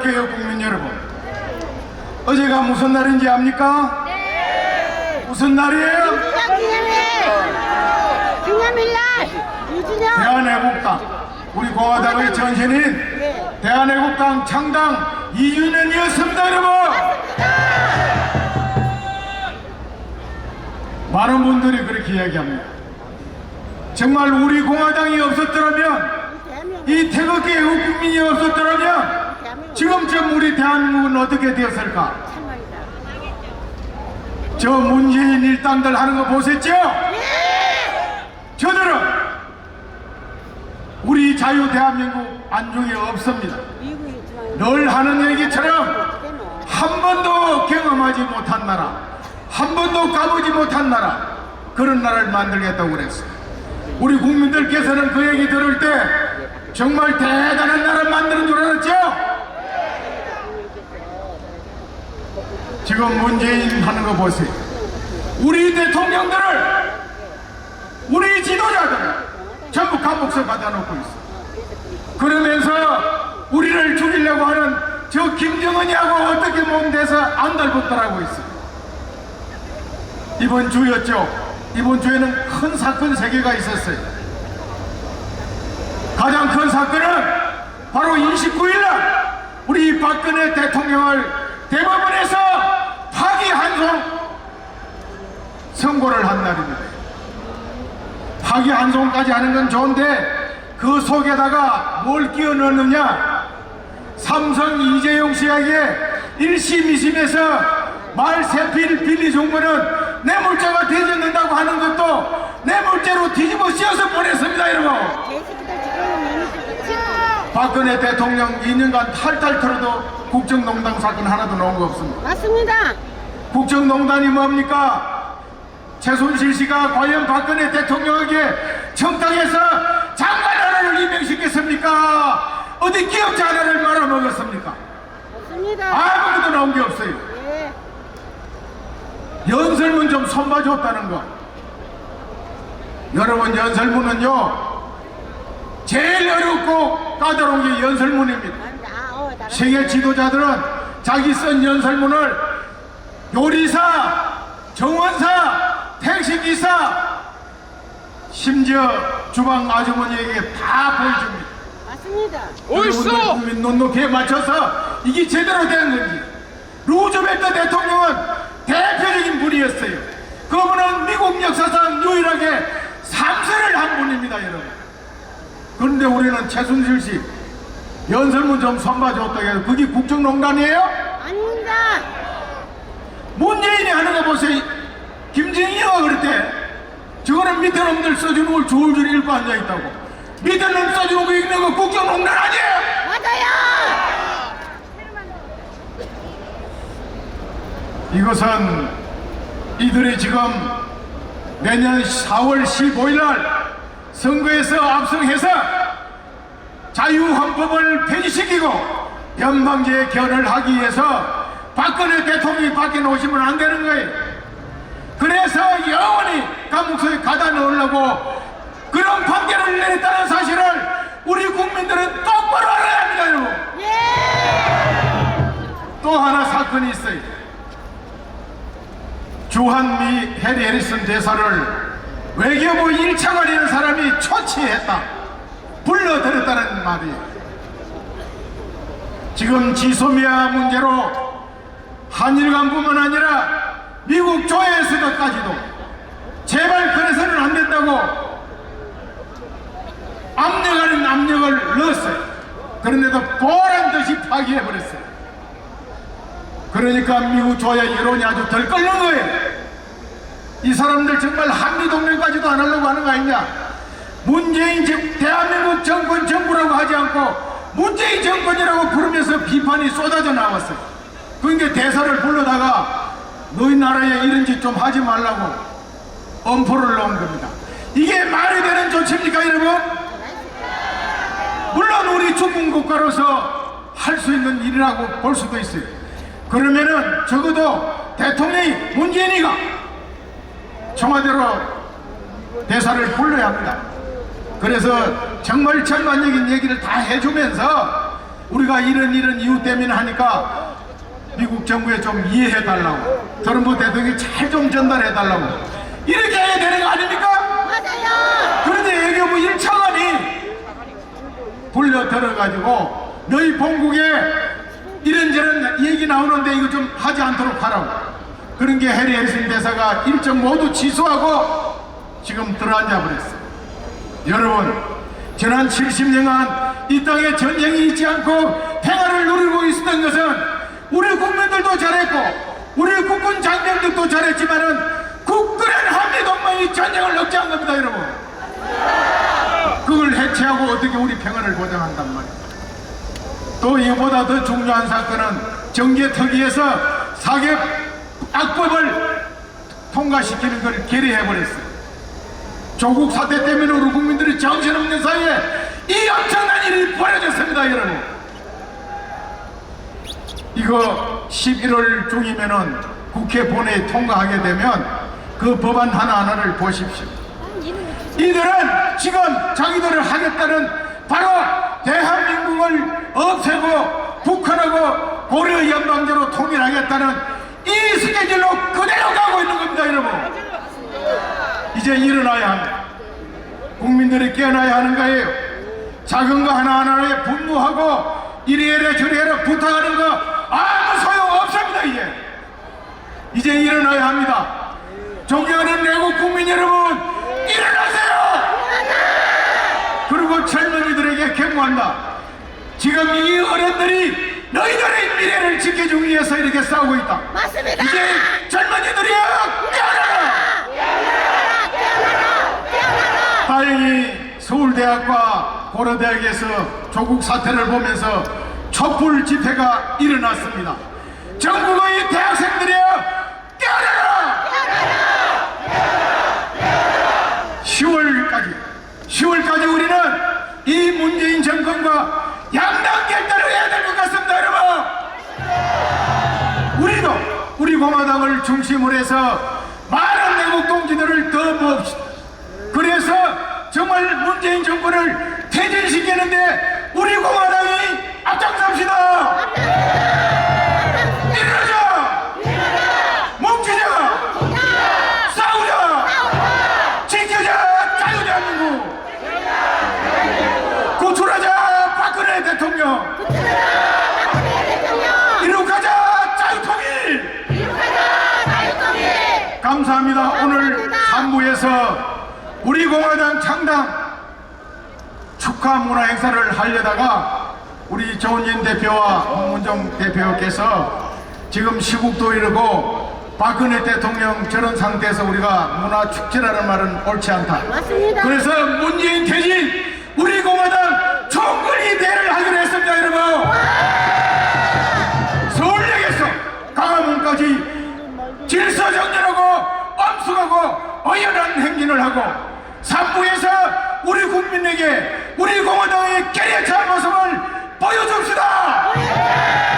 태극기의 국민 여러분 어제가 무슨 날인지 압니까? 무슨 날이에요? 기념일! 기념일날! 대한애국당 우리 공화당의 전신인 대한애국당 창당 2주년이었습니다 여러분 많은 분들이 그렇게 이야기합니다 정말 우리 공화당이 없었더라면 이 태극기 애국 국민이 없었더라면 지금쯤 우리 대한민국은 어떻게 되었을까 저 문재인 일당들 하는 거 보셨죠? 저들은 우리 자유 대한민국 안중에 없습니다. 늘 하는 얘기처럼 한 번도 경험하지 못한 나라, 한 번도 가보지 못한 나라, 그런 나라를 만들겠다고 그랬어요. 우리 국민들께서는 그 얘기 들을 때 정말 대단한 나라를 만드는 줄 알았죠? 지금 문재인 하는 거 보세요. 우리 대통령들을 우리 지도자들을 전부 감옥서 가다 놓고 있어. 그러면서 우리를 죽이려고 하는 저 김정은이하고 어떻게 몸대서 안달붙더라고 있어. 이번 주였죠. 이번 주에는 큰 사건 세 개가 있었어요. 가장 큰 사건은 바로 29일 날 우리 박근혜 대통령을 대법원에서 파기환송 선고를 한 날입니다. 파기환송까지 하는 건 좋은데 그 속에다가 뭘 끼워 넣느냐? 삼성 이재용 씨에게 1심 2심에서 말세필 비리 종부는 뇌물죄가 되졌는다고 하는 것도 뇌물죄로 뒤집어 씌워서 보냈습니다 여러분. 개새끼들 지금 박근혜 대통령 2년간 탈탈 털어도 국정농단 사건 하나도 나온 거 없습니다 맞습니다. 국정농단이 뭡니까? 최순실 씨가 과연 박근혜 대통령에게 청탁해서 장관 하나를 임명시켰습니까? 어디 기업자 하나를 말아먹었습니까? 맞습니다. 아무것도 나온 게 없어요. 예. 연설문 좀 손봐줬다는 거. 여러분 연설문은요 제일 어렵고 까다로운 게 연설문입니다. 세계 지도자들은 자기 쓴 연설문을 요리사, 정원사, 택시기사, 심지어 주방 아주머니에게 다 보여줍니다. 맞습니다. 여러분들 국민 눈높이에 맞춰서 이게 제대로 된 건지. 루즈벨트 대통령은 대표적인 분이었어요. 그분은 미국 역사상 유일하게 삼선을 한 분입니다, 여러분. 그런데 우리는 최순실 씨 연설문 좀 선봐줬다 해서 그게 국정농단이에요? 아닙니다. 문재인이 하는 거 보세요. 김정희가 그럴 때 저거는 밑에 놈들 써주는 걸 줄줄 읽고 앉아있다고. 밑에 놈 써주는 거 읽는 거 국정농단 아니에요? 맞아요. 이것은 이들이 지금 내년 4월 15일 날 선거에서 압승해서 자유헌법을 폐지시키고 연방제 결을 하기 위해서 박근혜 대통령이 밖에 놓으시면 안 되는 거예요. 그래서 영원히 감옥소에 가다 놓으려고 그런 판결을 내렸다는 사실을 우리 국민들은 똑바로 알아야 합니다, 여러분. 또 하나 사건이 있어요. 주한미 해리 해리슨 대사를 외교부 1차관이라는 사람이 초치했다. 불러들였다는 말이에요. 지금 지소미아 문제로 한일간뿐만 아니라 미국 조회에서도까지도 제발 그래서는 안 된다고 압력하는 압력을 넣었어요. 그런데도 보란 듯이 파기해버렸어요. 그러니까 미국 조야 여론이 아주 덜 끓는 거예요. 이 사람들 정말 한미동맹 까지도 안 하려고 하는 거 아니냐. 문재인 정, 대한민국 정권 정부라고 하지 않고 문재인 정권이라고 부르면서 비판이 쏟아져 나왔어요. 그러니까 대사를 불러다가 너희 나라에 이런 짓 좀 하지 말라고 엄포를 놓은 겁니다. 이게 말이 되는 조치입니까 여러분? 물론 우리 중국 국가로서 할 수 있는 일이라고 볼 수도 있어요. 그러면은 적어도 대통령이 문재인이가 청와대로 대사를 불러야 합니다. 그래서 정말 전반적인 얘기를 다 해주면서 우리가 이런 이런 이유 때문에 하니까 미국 정부에 좀 이해해 달라고 트럼프 대통령이 잘 좀 전달해 달라고 이렇게 해야 되는 거 아닙니까? 맞아요. 그런데 외교부 1차관이 불려 들어가지고 너희 본국에 이런저런 얘기 나오는데 이거 좀 하지 않도록 하라고 그런 게 해리 헬슨 대사가 일정 모두 취소하고 지금 들어앉아 버렸어 여러분 지난 70년간 이 땅에 전쟁이 있지 않고 평화를 누리고 있었던 것은 우리 국민들도 잘했고 우리 국군 장병들도 잘했지만은 국군의 한미 동맹이 전쟁을 억제한 겁니다 여러분 그걸 해체하고 어떻게 우리 평화를 보장한단 말이야. 또 이보다 더 중요한 사건은 정계특위에서 사개 악법을 통과시키는 걸 결의해버렸어요. 조국 사태 때문에 우리 국민들이 정신없는 사이에 이 엄청난 일이 벌어졌습니다, 여러분. 이거 11월 중이면은 국회 본회의 통과하게 되면 그 법안 하나하나를 보십시오. 이들은 지금 자기들을 하겠다는 바로 대한민국을 없애고 북한하고 고려 연방제로 통일하겠다는 이 스케줄로 그대로 가고 있는 겁니다 여러분 이제 일어나야 합니다. 국민들이 깨어나야 하는 거예요. 작은 거 하나하나에 분노하고 이래라 저래라 부탁하는 거 아무 소용 없습니다 이제. 이제 일어나야 합니다. 존경하는 내국 국민 여러분 일어나세요! 그리고 젊은이들에게 경고한다. 지금 이 어른들이 너희들의 미래를 지켜주기 위해서 이렇게 싸우고 있다. 맞습니다. 이제 젊은이들이여 깨어나라 다행히 서울대학과 고려대학에서 조국 사태를 보면서 촛불 집회가 일어났습니다. 전국의 대학생들이여 깨어나라! 10월까지 10월까지 우리는 이 문재인 정권과 양당 결단을 해야 될 것 같습니다 여러분! 우리도 우리 공화당을 중심으로 해서 많은 내국 동지들을 더 모읍시다. 그래서 정말 문재인 정권을 퇴진시키는데 우리 공화당이 앞장섭시다! 일어나자! 뭉치자! 싸우자! 지켜자! 자유대한민국! 구출하자! 박근혜 대통령! 이룩하자! 자유통일! 감사합니다. 오늘 3부에서 우리 공화당 창당 축하 문화 행사를 하려다가 우리 조은진 대표와 홍문정 대표께서 지금 시국도 이르고 박근혜 대통령 저런 상태에서 우리가 문화 축제라는 말은 옳지 않다. 맞습니다. 그래서 문재인 퇴진 우리 공화당 총권이 대를 하기로 했습니다, 여러분. 서울역에서 강화문까지 질서 정연하고 엄숙하고 어연한 행진을 하고 삼부에서 우리 국민에게 우리 공화당의 깨끗한 모습을 보여줍시다.